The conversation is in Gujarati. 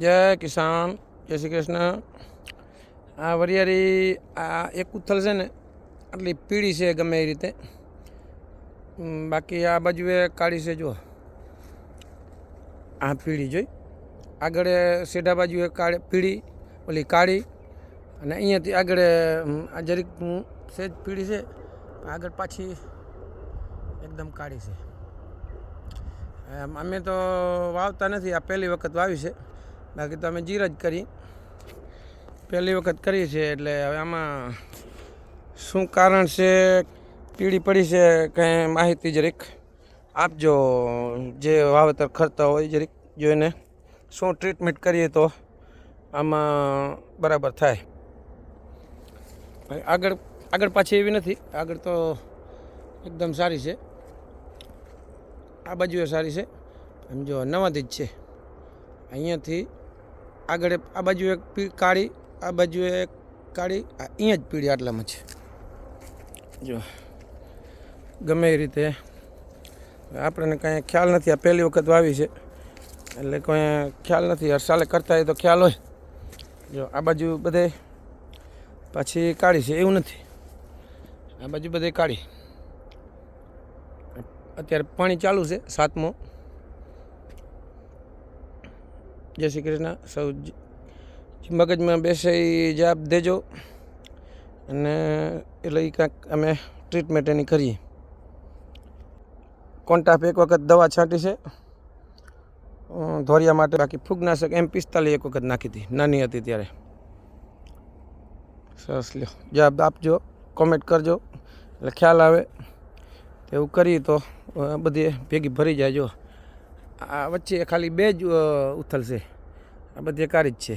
જય કિસાન, જય શ્રી કૃષ્ણ. આ વરિયાળી, આ એક ઉથલ છે ને, આટલી પીળી છે ગમે એ રીતે. બાકી આ બાજુએ કાળી છે જો આ પીળી, જોઈ. આગળ સેઢા બાજુ એ કાળી, પીળી, ઓલી કાળી. અને અહીંયાથી આગળ આ જરીક સેજ પીળી છે. આગળ પાછી એકદમ કાળી છે. અમે તો વાવતા નથી. આ પહેલી વખત વાવી છે. બાકી તો અમે જીર જ કરી. પહેલી વખત કરી છે એટલે હવે આમાં શું કારણ છે પીળી પડી છે, કંઈ માહિતી જરીક આપજો. જે વાવેતર ખર્ચતા હોય જરીક જોઈને શું ટ્રીટમેન્ટ કરીએ તો આમાં બરાબર થાય. આગળ આગળ પાછી એવી નથી. આગળ તો એકદમ સારી છે. આ બાજુ સારી છે. એમ જો નવાથી જ છે. અહીંયાથી આગળ આ બાજુ એક કાળી, આ બાજુ એક કાળી અહીંયા જ પીળી આટલામાં છે. જો, ગમે એ રીતે. આપણને કાંઈ ખ્યાલ નથી, આ પહેલી વખત વાવી છે. એટલે કોઈ ખ્યાલ નથી હરસાલે કરતા હોય તો ખ્યાલ હોય. જો, આ બાજુ બધે પાછી કાળી છે, એવું નથી. આ બાજુ બધે કાળી. અત્યારે પાણી ચાલુ છે, સાતમો. જય શ્રી કૃષ્ણ. સૌ મગજમાં બેસે એ જવાબ દેજો. અને એટલે એ કાંઈક અમે ટ્રીટમેન્ટ એની કરીએ. કોન્ટાપ એક વખત દવા છાંટી છે. ધોરિયા માટે બાકી ફૂગનાશક એમ પિસ્તાલીસ એક વખત નાખી હતી. નાની હતી ત્યારે. સરસ લ્યો. જવાબ આપજો. કોમેન્ટ કરજો. એટલે ખ્યાલ આવે. એવું કરીએ તો બધી ભેગી ભરી જાય જો. આ વચ્ચે ખાલી બે જ ઉથલશે આ બધી કારી જ છે.